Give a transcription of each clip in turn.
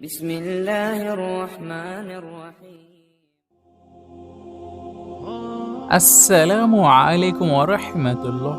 بسم الله الرحمن الرحيم আসসালামু আলাইকুম ওরহমতুল্লাহ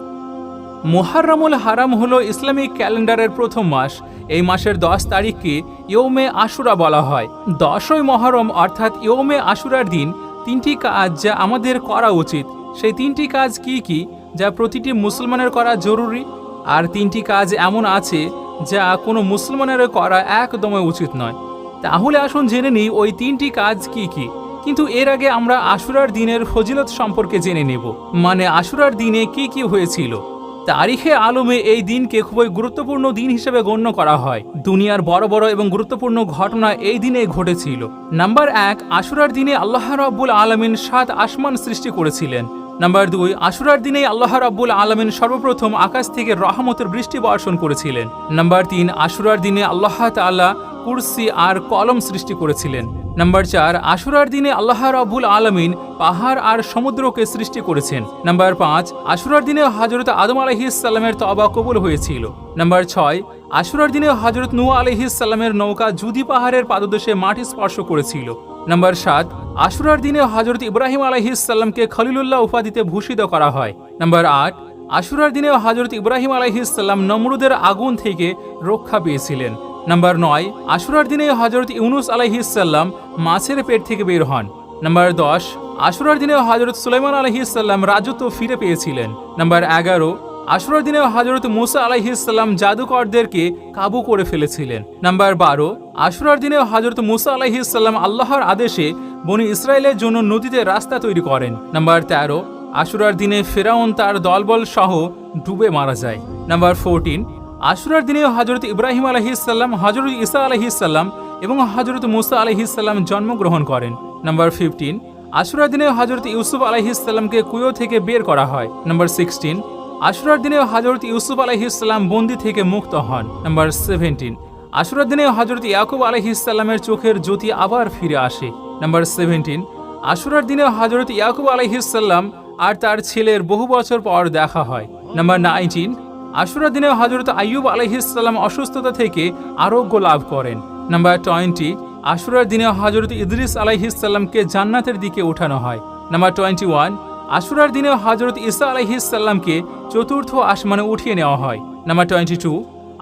মুহাররমুল হারাম হলো ইসলামিক ক্যালেন্ডারের প্রথম মাস এই মাসের দশ তারিখকে ইয়ৌমে আশুরা বলা হয় দশই মহরম অর্থাৎ ইয়ৌমে আশুরার দিন তিনটি কাজ যা আমাদের করা উচিত সেই তিনটি কাজ কি কি যা প্রতিটি মুসলমানের করা জরুরি আর তিনটি কাজ এমন আছে যা কোনো মুসলমানের করা একদমই উচিত নয়। তাহলে আসুন জেনে নিই ওই তিনটি কাজ কি কি। কিন্তু এর আগে আমরা আশুরার দিনের ফজিলত সম্পর্কে জেনে নেব। মানে আশুরার দিনে কি কি হয়েছিল। তারিখে আলমে এই দিনকে খুবই গুরুত্বপূর্ণ দিন হিসেবে গণ্য করা হয়। দুনিয়ার বড় বড় এবং গুরুত্বপূর্ণ ঘটনা এই দিনে ঘটেছিল। নাম্বার এক, আশুরার দিনে আল্লাহ রাব্বুল আলমিন সাত আসমান সৃষ্টি করেছিলেন। নাম্বার দুই, আশুরার দিনে আল্লাহ রাব্বুল আলমিন সর্বপ্রথম আকাশ থেকে রহমতের বৃষ্টি বর্ষণ করেছিলেন। নাম্বার তিন, আশুরার দিনে আল্লাহ তাআলা কুরসি আর কলম সৃষ্টি করেছিলেন। নাম্বার চার, আশুরার দিনে আল্লাহ রাবুল আলমিন পাহাড় আর সমুদ্রকে সৃষ্টি করেছেন। নাম্বার পাঁচ, আশুরার দিনে হজরত আদম আলহিসাল্লামের তবা কবুল হয়েছিল। নাম্বার ছয়, আশুরার দিনে হজরত নু আলহিসাল্লামের নৌকা জুদি পাহাড়ের পাদদেশে মাটি স্পর্শ করেছিল। নাম্বার সাত, আশুরার দিনে হজরত ইব্রাহিম আলহিসাল্লামকে খলিলুল্লাহ উপাধিতে ভূষিত করা হয়। নাম্বার আট, আশুরার দিনে হজরত ইব্রাহিম আলহিসাল্লাম নমরুদের আগুন থেকে রক্ষা পেয়েছিলেন। নাম্বার নয়, আশুরার দিনে হজরত ইউনুস আলহিসাল্লাম মাছের পেট থেকে বের হন। নাম্বার দশ, আশুরার দিনে হজরত সুলাইমান আলহিসাল্লাম রাজত্ব ফিরে পেয়েছিলেন। নাম্বার এগারো আশুরার দিনে হজরত মুসা আলহিসাল্লাম জাদুকরদেরকে কাবু করে ফেলেছিলেন। নাম্বার বারো, আশুরার দিনে হজরত মুসা আলহিসাল্লাম আল্লাহর আদেশে বনি ইসরায়েলের জন্য নদীতে রাস্তা তৈরি করেন। নাম্বার তেরো, আশুরার দিনে ফেরাউন তার দলবল সহ ডুবে মারা যায়। নাম্বার ফোরটিন আশুরার দিনে হজরত ইব্রাহিম আলহিসাল্লাম হজরত ইসা আলহিসাল্লাম এবং হজরত মুসা আলহিসাল্লাম জন্মগ্রহণ করেন। নাম্বার ফিফটিন, আশুরার দিনে হজরত ইউসুফ আলহিসাল্লামকে কুয়ো থেকে বের করা হয়। নাম্বার সিক্সটিন আশুরার দিনে হজরত ইউসুফ আলহিসাল্লাম বন্দি থেকে মুক্ত হন। নাম্বার সেভেন্টিন আশুরার দিনে হজরত ইয়াকুব আলহিসাল্লামের চোখের জ্যোতি আবার ফিরে আসে। নাম্বার সেভেন্টিন আশুরার দিনে হজরত ইয়াকুব আলহিসাল্লাম আর তার ছেলের বহু বছর পর দেখা হয়। নাম্বার নাইনটিন আশুরার দিনে হজরত আইয়ুব আলহিসাল্লাম অসুস্থতা থেকে আরোগ্য লাভ করেন। নাম্বার টোয়েন্টি আশুরার দিনে হজরত ইদরিস আলাইহিসাল্লামকে জান্নাতের দিকে ওঠানো হয়। নাম্বার টোয়েন্টি ওয়ান আশুরার দিনে হজরত ইসা আলাইহিসাল্লামকে চতুর্থ আসমানে উঠিয়ে নেওয়া হয়। নাম্বার টোয়েন্টি টু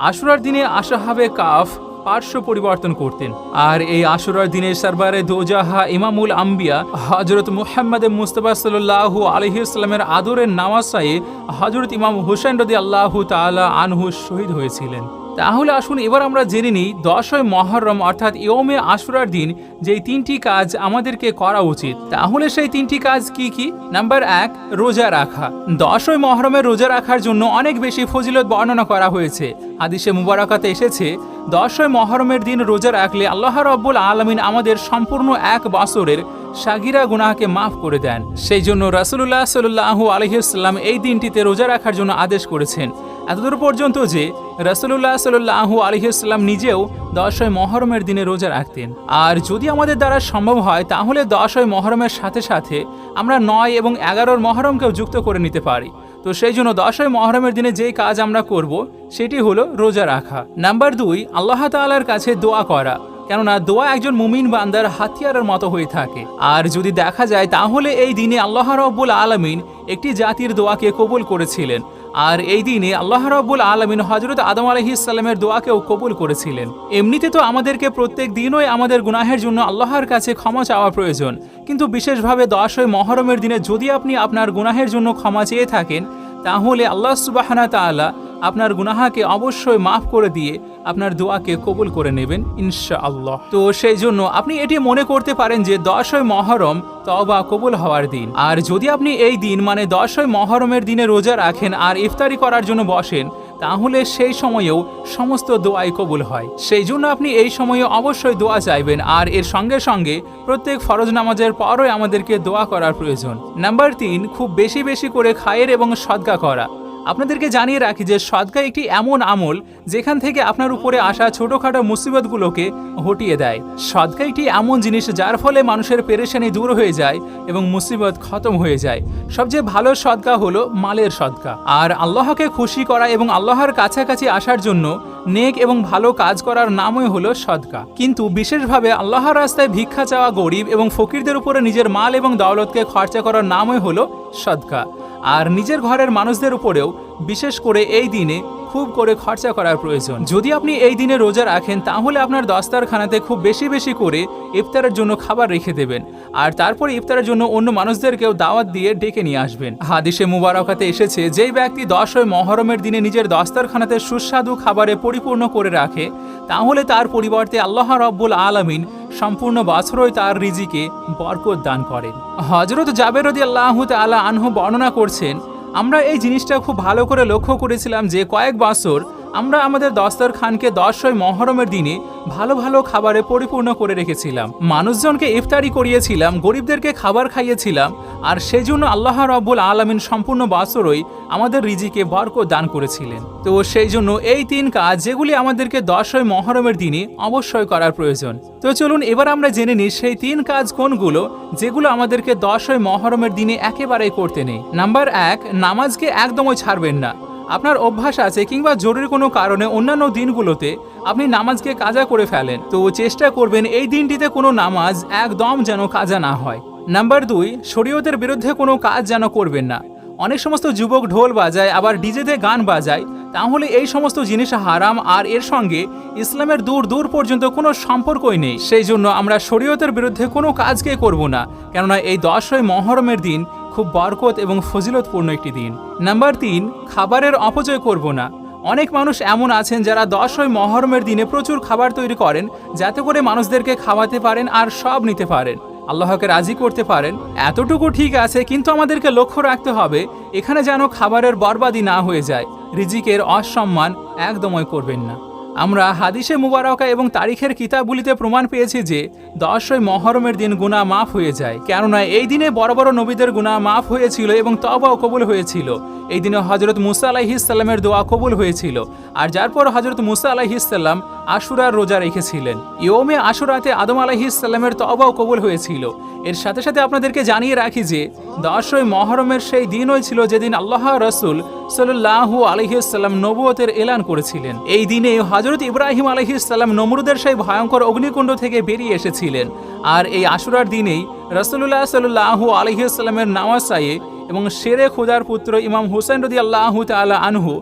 আশুরার দিনে আশাহাবে কাফ পার্শ্ব পরিবর্তন করতেন। আর এই আশুরার দিনে সারবারে দোজাহা ইমামুল আম্বিয়া হজরত মুহাম্মদ মুস্তফা সাল্লাহ আলহিউসালামের আদরের নামাসায়ে হজরত ইমাম হুসেন রদি আল্লাহ তালা আনহু শহীদ হয়েছিলেন। তাহলে আসুন এবার আমরা জেনে নিই দশই মহরম, অর্থাৎ ইয়মে আশুরার দিন, যেই তিনটি কাজ আমাদেরকে করা উচিত। তাহলে সেই তিনটি কাজ কি কি? নাম্বার এক, রোজা রাখা। দশই মহরমে রোজা রাখার জন্য অনেক বেশি ফজিলত বর্ণনা করা হয়েছে। আদিশে মুবারকাতে এসেছে, দশই মহরমের দিন রোজা রাখলে আল্লাহ রব্বুল আলমিন আমাদের সম্পূর্ণ এক বছরের সাগিরা গুনাহকে মাফ করে দেন। সেই জন্য রাসুল্লাহ সাল্লাহু আলহিসাল্লাম এই দিনটিতে রোজা রাখার জন্য আদেশ করেছেন। এতদূর পর্যন্ত যে রসুল্লাহ সাল্লাহু আলহিসাল্লাম নিজেও দশই মহরমের দিনে রোজা রাখতেন। আর যদি আমাদের দ্বারা সম্ভব হয়, তাহলে দশই মহরমের সাথে সাথে আমরা নয় এবং এগারোর মহরমকেও যুক্ত করে নিতে পারি। তো সেই জন্য দশই মহরমের দিনে যেই কাজ আমরা করব, সেটি হলো রোজা রাখা। নাম্বার দুই, আল্লাহ তালার কাছে দোয়া করা। কেননা দোয়া একজন মুমিন বান্দার হাতিয়ারের মতো হয়ে থাকে। আর যদি দেখা যায়, তাহলে এই দিনে আল্লাহ রব্বুল আলমিন একটি জাতির দোয়াকে কবুল করেছিলেন। আর এই দিনে আল্লাহ রব্বুল আলমিন হজরত আদম আলহিসাল্লামের দোয়াকেও কবুল করেছিলেন। এমনিতে তো আমাদেরকে প্রত্যেক দিনই আমাদের গুনাহের জন্য আল্লাহর কাছে ক্ষমা চাওয়া প্রয়োজন। কিন্তু বিশেষভাবে দশই মহরমের দিনে যদি আপনি আপনার গুনাহের জন্য ক্ষমা চেয়ে থাকেন, তাহলে আল্লাহ সুবাহানা তাআলা আপনার গুনাহাকে অবশ্যই মাফ করে দিয়ে আপনার দোয়াকে কবুল করে নেবেন ইনশা আল্লাহ তো সেই জন্য আপনি এটি মনে করতে পারেন যে দশই মহরম তবা কবুল হওয়ার দিন। আর যদি আপনি এই দিন মানে দশই মহরমের দিনে রোজা রাখেন আর ইফতারি করার জন্য বসেন, তাহলে সেই সময়েও সমস্ত দোয়াই কবুল হয়। সেই জন্য আপনি এই সময়ে অবশ্যই দোয়া চাইবেন, আর এর সঙ্গে সঙ্গে প্রত্যেক ফরজ নামাজের পরই আমাদেরকে দোয়া করার প্রয়োজন। নাম্বার তিন, খুব বেশি বেশি করে খায়ের এবং সদকা করা। আপনাদেরকে জানিয়ে রাখি যে সদকা একটি এমন আমল যেখান থেকে আপনার উপরে আসা ছোটোখাটো মুসিবতগুলোকে হটিয়ে দেয়। সদকা একটি এমন জিনিস যার ফলে মানুষের পেরেশানি দূর হয়ে যায় এবং মুসিবত খতম হয়ে যায়। সবচেয়ে ভালো সদকা হলো মালের সদকা। আর আল্লাহকে খুশি করা এবং আল্লাহর কাছাকাছি আসার জন্য নেক এবং ভালো কাজ করার নামই হলো সদকা। কিন্তু বিশেষভাবে আল্লাহর রাস্তায় ভিক্ষা চাওয়া গরিব এবং ফকিরদের উপরে নিজের মাল এবং দৌলতকে খরচা করার নামই হলো সদকা। আর নিজের ঘরের মানুষদের উপরেও বিশেষ করে এই দিনে খুব করে খরচা করার প্রয়োজন। যদি আপনি এই দিনে রোজা রাখেন, তাহলে আপনার দস্তারখানাতে খুব বেশি বেশি করে ইফতারের জন্য খাবার রেখে দেবেন। আর তারপরে ইফতারের জন্য অন্য মানুষদেরকেও দাওয়াত দিয়ে ডেকে নিয়ে আসবেন। হাদিসে মুবারকাতে এসেছে, যেই ব্যক্তি দশই মহরমের দিনে নিজের দস্তারখানাতে সুস্বাদু খাবারে পরিপূর্ণ করে রাখে, তাহলে তার পরিবর্তে আল্লাহ রব্বুল আলামিন সম্পূর্ণ বছরই তার রিজিকে বরকত দান করেন। হজরত জাবেরদি আল্লাহ তালা আনহু বর্ণনা করছেন আমরা এই জিনিসটা খুব ভালো করে লক্ষ্য করেছিলাম যে কয়েক বছর আমরা আমাদের দস্তরখানকে দশই মহরমের দিনে ভালো ভালো খাবারে পরিপূর্ণ করে রেখেছিলাম। মানুষজনকে ইফতারি করিয়েছিলাম, গরিবদেরকে খাবার খাইয়েছিলাম, আর সেই জন্য আল্লাহ রব্বুল আলমিন সম্পূর্ণ বাসরই আমাদের রিজিকে বরকত দান করেছিলেন। তো সেই জন্য এই তিন কাজ যেগুলি আমাদেরকে দশই মহরমের দিনে অবশ্যই করার প্রয়োজন। তো চলুন এবার আমরা জেনে নিই সেই তিন কাজ কোনগুলো যেগুলো আমাদেরকে দশই মহরমের দিনে একেবারেই করতে নেই। নাম্বার এক, নামাজকে একদমই ছাড়বেন না। আপনার অভ্যাস আছে কিংবা জরুরি কোনো কারণে অন্যান্য দিনগুলোতে আপনি নামাজকে কাজা করে ফেলেন, তো চেষ্টা করবেন এই দিনটিতে কোনো নামাজ একদম যেন কাজা না হয়। নাম্বার দুই, শরীয়তের বিরুদ্ধে কোনো কাজ যেন করবেন না। অনেক সমস্ত যুবক ঢোল বাজায়, আবার ডিজেতে গান বাজায়, তাহলে এই সমস্ত জিনিস হারাম, আর এর সঙ্গে ইসলামের দূর দূর পর্যন্ত কোনো সম্পর্কই নেই। সেই জন্য আমরা শরীয়তের বিরুদ্ধে কোনো কাজকে করব না, কেননা এই দশই মহরমের দিন খুব বরকত এবং ফজিলতপূর্ণ একটি দিন। নাম্বার তিন, খাবারের অপচয় করব না। অনেক মানুষ এমন আছেন যারা দশই মহরমের দিনে প্রচুর খাবার তৈরি করেন, যাতে করে মানুষদেরকে খাওয়াতে পারেন আর সব নিতে পারেন। আল্লাহকে রাজি করতে পারেন। এতটুকু ঠিক আছে, কিন্তু আমাদেরকে লক্ষ্য রাখতে হবে, এখানে যেন খাবারের বরবাদি না হয়ে যায়। রিজিকের অসম্মান একদমই করবেন না। আমরা হাদিসে মুবারকা এবং তারিখের কিতাবগুলিতে প্রমাণ পেয়েছি যে দশই মহরমের দিন গুনাহ মাফ হয়ে যায়, কেননা এই দিনে বড় বড় নবীদের গুনাহ মাফ হয়েছিল এবং তবাও কবুল হয়েছিল। এই দিনে হজরত মুসা আলাহিসাল্লামের দোয়া কবুল হয়েছিল। আর যার পর হজরত মুসা আলাহিসাল্লাম আশুরার রোজা রেখেছিলেন। ইয়মে আশুরাতে আদম আলাহিসাল্লামের তবাও কবুল হয়েছিল। এর সাথে সাথে আপনাদেরকে জানিয়ে রাখি যে, দশই মহরমের সেই দিনই ছিল যেদিন আল্লাহ রসুল সাল্লাহু আলহিসাল্লাম নবুয়তের এলান করেছিলেন। এই দিনে হজরত ইব্রাহিম আলহিসাল্লাম নমরুদের সেই ভয়ঙ্কর অগ্নিকুণ্ড থেকে বেরিয়ে এসেছিলেন। আর এই আশুরার দিনেই রসুল্লাহ সাল্লাহু আলহিসাল্লামের নামাসায়ে এবং শেরে খুদার পুত্র ইমাম হুসেন রদি আল্লাহ তালা আনহু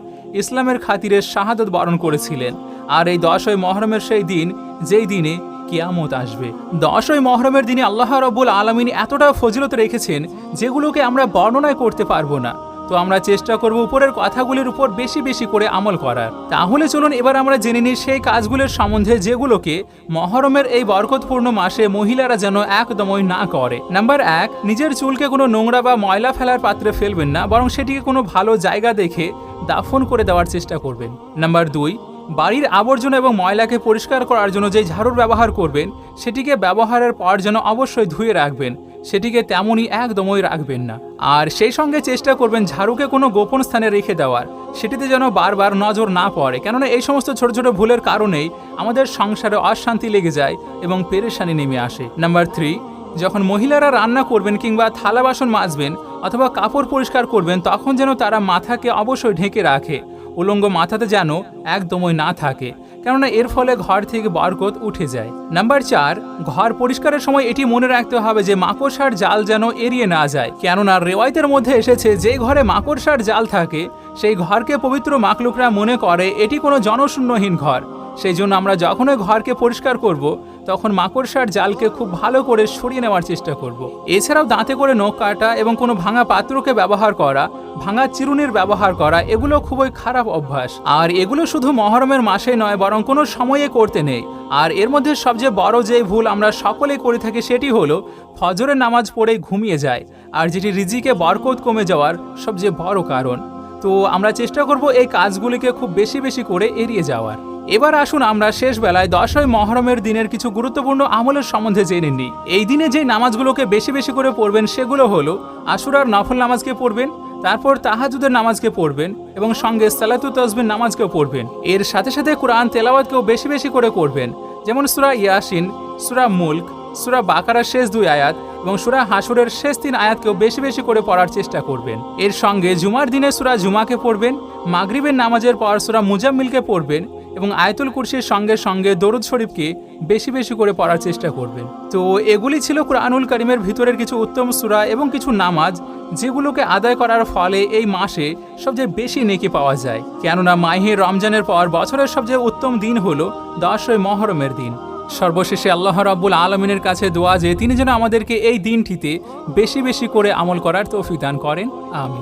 ইসলামের খাতিরে শাহাদত বরণ করেছিলেন। আর এই দশই মহরমের সেই দিন, যেই দিনে কিয়ামত আসবে। দশই মহরমের দিনে আল্লাহ রব্বুল আলমিন এতটা ফজিলত রেখেছেন যেগুলোকে আমরা বর্ণনায় করতে পারব না। তো আমরা চেষ্টা করব উপরের কথাগুলির উপর বেশি বেশি করে আমল করার। তাহলে চলুন এবার আমরা জেনে নিই সেই কাজগুলোর সম্বন্ধে যেগুলোকে মহরমের এই বরকতপূর্ণ মাসে মহিলারা যেন একদমই না করে। নাম্বার এক, নিজের চুলকে কোনো নোংরা বা ময়লা ফেলার পাত্রে ফেলবেন না, বরং সেটিকে কোনো ভালো জায়গা দেখে দাফন করে দেওয়ার চেষ্টা করবেন। নাম্বার দুই বাড়ির আবর্জনা এবং ময়লাকে পরিষ্কার করার জন্য যে ঝাড়ুর ব্যবহার করবেন, সেটিকে ব্যবহারের পর যেন অবশ্যই ধুয়ে রাখবেন। সেটিকে তেমনই একদমই রাখবেন না। আর সেই সঙ্গে চেষ্টা করবেন ঝাড়ুকে কোনো গোপন স্থানে রেখে দেওয়ার। সেটিতে যেন বারবার নজর না পড়ে। কেননা এই সমস্ত ছোট ছোট ভুলের কারণেই আমাদের সংসারে অশান্তি লেগে যায় এবং পেরেশানি নেমে আসে। নাম্বার থ্রি, যখন মহিলারা রান্না করবেন কিংবা থালা বাসন মাজবেন অথবা কাপড় পরিষ্কার করবেন, তখন যেন তারা মাথাকে অবশ্যই ঢেকে রাখে। উলঙ্গ মাথাতে যেন একদমই না থাকে, কেননা এর ফলে ঘর থেকে বরকত উঠে যায়। নাম্বার চার, ঘর পরিষ্কারের সময় এটি মনে রাখতে হবে যে মাকড়সার জাল যেন এড়িয়ে না যায়, কেননা রেওয়ায়তের মধ্যে এসেছে যে ঘরে মাকড়সার জাল থাকে, সেই ঘরকে পবিত্র মাকলুকরা মনে করে এটি কোনো জনশূন্যহীন ঘর। সেই জন্য আমরা যখনই ঘরকে পরিষ্কার করব, তখন মাকড়সার জালকে খুব ভালো করে সরিয়ে নেওয়ার চেষ্টা করব। এছাড়াও দাঁতে করে নখ কাটা এবং কোনো ভাঙা পাত্রকে ব্যবহার করা, ভাঙা চিরুনির ব্যবহার করা, এগুলো খুবই খারাপ অভ্যাস। আর এগুলো শুধু মহরমের মাসে নয়, বরং কোনো সময়ে করতে নেই। আর এর মধ্যে সবচেয়ে বড় যে ভুল আমরা সকলে করে থাকি সেটি হলো, ফজরের নামাজ পড়ে ঘুমিয়ে যায়। আর যেটি রিজিকে বরকত কমে যাওয়ার সবচেয়ে বড় কারণ। তো আমরা চেষ্টা করব এই কাজগুলিকে খুব বেশি বেশি করে এড়িয়ে যাওয়ার। এবার আসুন আমরা শেষ বেলায় দশই মহরমের দিনের কিছু গুরুত্বপূর্ণ আমলের সম্বন্ধে জেনে নিই। এই দিনে যে নামাজগুলোকে বেশি বেশি করে পড়বেন সেগুলো হলো আশুরার নফল নামাজকে পড়বেন, তারপর তাহাজুদের নামাজকে পড়বেন এবং সঙ্গে সালাতু তসবির নামাজকেও পড়বেন। এর সাথে সাথে কোরআন তেলাওয়াতকেও বেশি বেশি করে করবেন যেমন সুরা ইয়াসিন, সুরা মুল্ক, সুরা বাকারার শেষ দুই আয়াত এবং সুরা হাসুরের শেষ তিন আয়াতকেও বেশি বেশি করে পড়ার চেষ্টা করবেন। এর সঙ্গে জুমার দিনে সুরা জুমাকে পড়বেন, মাগরিবের নামাজের পর সুরা মুজাম্মিলকে পড়বেন এবং আয়তুল কুরসির সঙ্গে সঙ্গে দরুদ শরীফকে বেশি বেশি করে পড়ার চেষ্টা করবেন। তো এগুলি ছিল কোরআনুল করিমের ভিতরের কিছু উত্তম সুরা এবং কিছু নামাজ যেগুলোকে আদায় করার ফলে এই মাসে সবচেয়ে বেশি নেকি পাওয়া যায়। কেননা মাহে রমজানের পর বছরের সবচেয়ে উত্তম দিন হলো দশই মহরমের দিন। সর্বশেষে আল্লাহ রাব্বুল আলমিনের কাছে দোয়া যে তিনি যেন আমাদেরকে এই দিনটিতে বেশি বেশি করে আমল করার তৌফিক দান করেন। আমি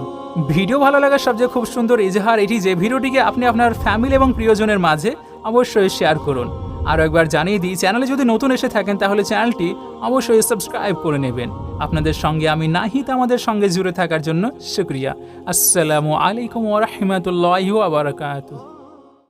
ভিডিও ভালো লাগার সবচেয়ে খুব সুন্দর ইজহার এটি যে ভিডিওটিকে আপনি আপনার ফ্যামিলি এবং প্রিয়জনের মাঝে অবশ্যই শেয়ার করুন। আরও একবার জানিয়ে দিই চ্যানেলে যদি নতুন এসে থাকেন তাহলে চ্যানেলটি অবশ্যই সাবস্ক্রাইব করে নেবেন। আপনাদের সঙ্গে আমি নাহিত আমাদের সঙ্গে জুড়ে থাকার জন্য শুক্রিয়া। আসসালামু আলাইকুম ওরহমতুল্লাহ আবরকাত